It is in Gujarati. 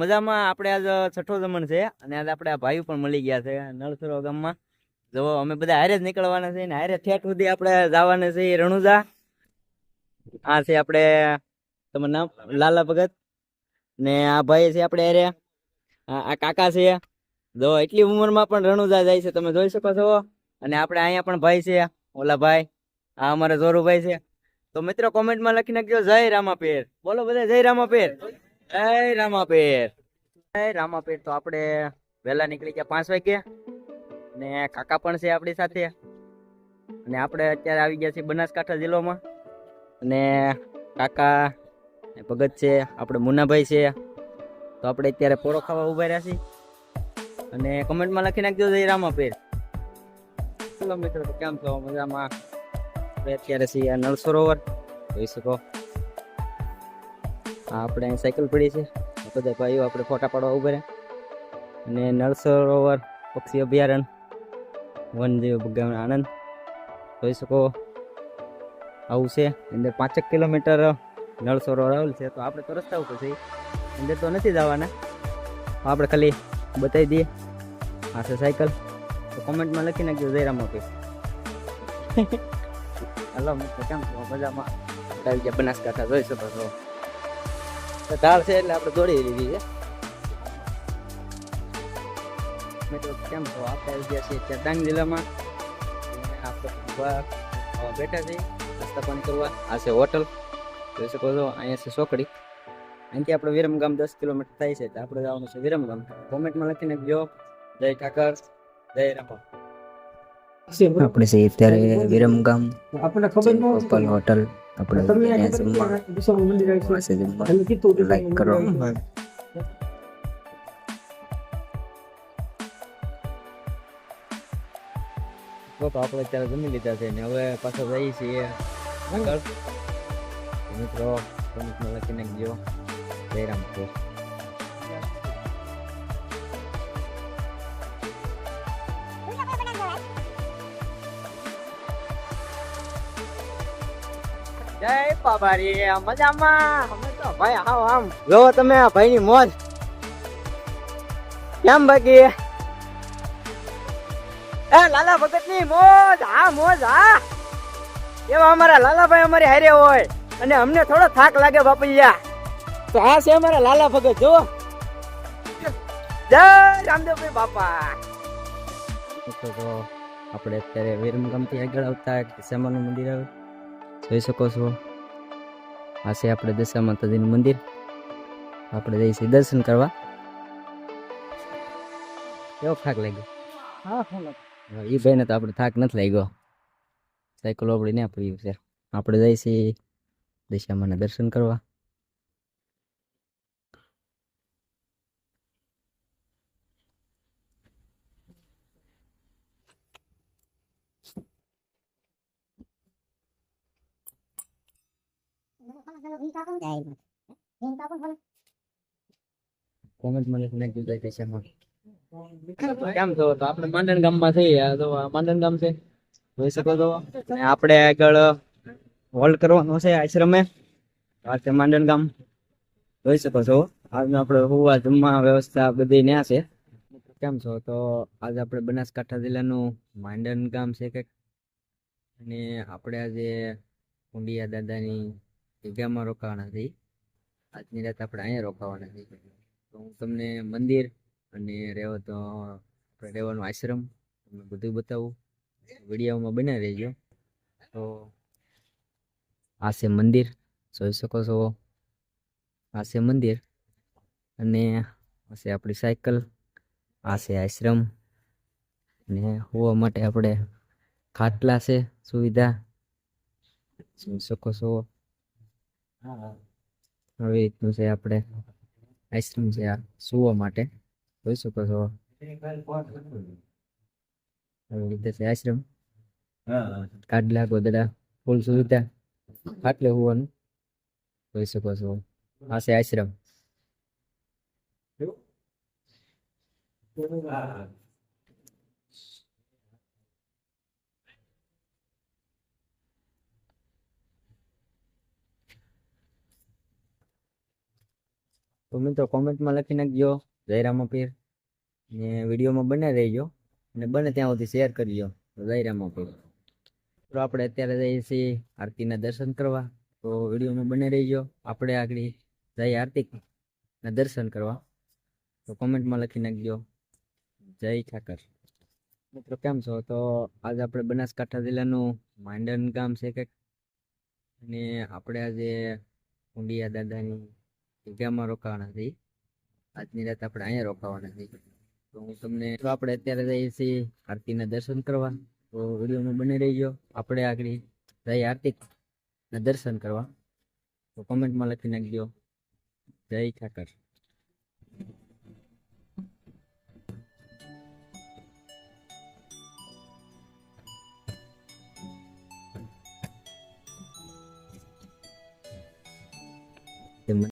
મજામાં. આપણે આજ છઠ્ઠો જમણ છે અને આજ આપણે આ ભાઈઓ પણ મળી ગયા છે નળસરો ગામમાં. જો અમે બધા હારે જ નીકળવાના છે ને હારે ઠેઠ સુધી આપણે જવાના છે રણુજા. આ છે આપણે, તમારું નામ? લાલા ભગત. ને આ ભાઈ છે આપણે હારે. આ કાકા છે. જો એટલી ઉંમરમાં પણ રણુજા જાય છે, તમે જોઈ શકો છો. અને આપણે અહીંયા પણ ભાઈ છે, ઓલા ભાઈ. આ અમારે જોરુભાઈ છે. તો મિત્રો કોમેન્ટમાં લખી નાખજો, જય રામા પેર બોલો બધા, જય રામાપીર. જય રામાપીર. જય રામાપીર. તો આપણે વહેલા નીકળી ગયા પાંચ વાગે ને કાકા પણ છે આપણી સાથે. અને આપણે અત્યારે આવી ગયા છીએ બનાસકાંઠા જિલ્લામાં. અને કાકા ભગત છે આપણે મુનાભાઈ છે. તો આપણે અત્યારે પોરો ખાવા ઊભા રહ્યા છીએ. અને કમેન્ટમાં લખી નાખજો જય રામાપીર. ચલો મિત્રો કેમ છો? મજામાં? આપણે અત્યારે છીએ નળ સરોવર જોઈ શકો. આપણે સાયકલ પડી છે. બધા ભાઈઓ આપણે ફોટા પાડવા ઊભા રહ્યા. અને નળ સરોવર પક્ષી અભયારણ્ય વનજીવ ભગવાન આનંદ. જોઈ શકો, આવું છે. અંદર પાંચેક કિલોમીટર નળ સરોવર આવેલ છે. તો આપણે તો રસ્તા ઉપર છે અંદર તો નથી જવાના. આપણે ખાલી બતાવી દઈએ. આ છે સાયકલ. તો કોમેન્ટમાં લખી નાખ્યું જયરામ ઓફિસ હલો, મિત્રો, કેમ મજામાં? આવી ગયા બનાસકાંઠા. જોઈ શકો છો. ઢાળ છે એટલે આપણે દોડી લીધી છે. મિત્રો કેમ છો? આપણે આવી ગયા છીએ અત્યારે ડાંગ જિલ્લામાં. આપણે બેઠા છીએ. નાસ્તા પાણી કરવા. આ છે હોટલ. જોઈ શકો છો અહીંયા છે સોકડી. અહીંથી આપણે વિરમગામ દસ કિલોમીટર થાય છે. તો આપણે જવાનું છે વિરમગામ. કોમેન્ટમાં લખીને ગયો જય ઠાકર જય રામ. આપણે છે અત્યારે વિરમગામ આપણને ખબર હોટલ. આપણે તમે ત્યાં આ જમવા વિશાળ મંદિર આવી છે. પાસે જમવા તમે કીધું કે લાઈક કરો તો તો આપણે અત્યારે જમી લીધા છે ને હવે પાછો જઈએ છીએ આગળ મિત્રો કોમેન્ટમાં લખી નાખજો જય જય બાબારી મજામાં? અમે તો ભાઈ આવ આમ જો તમે ભાઈની મોજ. કેમ બાકી? એ લાલા ભગતની મોજ, હા મોજ, હા. એવા અમારા લાલાભાઈ અમારી હારે હોય. અને અમને થોડો થાક લાગે બાપૈયા તો આ છે અમારા લાલા ભગત જો જય રામદેવભાઈ બાપા. આપણે અત્યારે વિરમગામથી આગળ આવતા દશામાનું મંદિર આવે. જોઈ શકો છો. આ છે આપણે દશા માતાજીનું મંદિર. આપણે જઈશું દર્શન કરવા. કેવો થાક લાગ્યો? એ ભાઈને તો આપણે થાક નથી લાગ્યો. સાયકલ આપણે ને પડ્યું છે આપણે જઈશી દશામાના દર્શન કરવા. આપણે માંડણ ગામ જોઈ શકો આગળ હોલ્ડ કરવાનો છે આશ્રમે આ માંડણ ગામ જોઈ શકો છો. આજનો આપણે હોવા જમવા વ્યવસ્થા બધી ત્યાં છે કેમ છો તો આજે આપણે બનાસકાંઠા જિલ્લાનું માંડણ ગામ છે કંઈક અને આપણે આજે કુંડિયા દાદાની જગ્યામાં રોકાવાના છીએ આજની રાત આપણે અહીંયા રોકાવાના છીએ તો હું તમને મંદિર અને રહેવા તો રહેવાનો આશ્રમ તમને બધું બતાવું. વિડીયોમાં બનાવી રહેજો. તો આ છે મંદિર. જોઈ શકો છો. આ છે મંદિર. અને આ છે આપણી સાયકલ. આ છે આશ્રમ. અને હોવા માટે આપણે ખાટલા છે સુવિધા. જોઈ શકો છો. આવી રીતનું છે આપણે આઈસ્ક્રીમ છે આ સુવા માટે. જોઈ શકો છો. આવી રીતે છે આઈસ્ક્રીમ. કાડલા ગોદડા, ફૂલ સુવિધા. ખાટલે હોવાનું. જોઈ શકો છો. આ છે આશ્રમ તો મિત્રો કોમેન્ટમાં લખી નાખજો. જયરામ પીર. ને વિડીયોમાં બને રહીજો અને બને ત્યાં સુધી શેર કરજો. જયરામ પીર. તો આપણે અત્યારે જઈએ છીએ આરતીના દર્શન કરવા. તો વિડીયોમાં બને રહીજો. આપણે આગળ જઈ આરતીના દર્શન કરવા. તો કોમેન્ટમાં લખી નાખજો. જય ઠાકર. મિત્રો કેમ છો? તો આજે આપણે બનાસકાંઠા જિલ્લાનું માંડન ગામ છે કંઈક. અને આપણે આજે ઊંડિયા દાદાની જગ્યામાં રોકાવાના છીએ. આજની રાત આપણે અહીંયા રોકાવાના છીએ. તો હું તમને આપણે અત્યારે જઈએ છીએ આરતીના દર્શન કરવા. તો વિડીયોમાં બની રહીજો. આપણે આગળ જઈ આરતીના દર્શન કરવા. તો કોમેન્ટમાં લખી નાખજો. જય ઠાકર.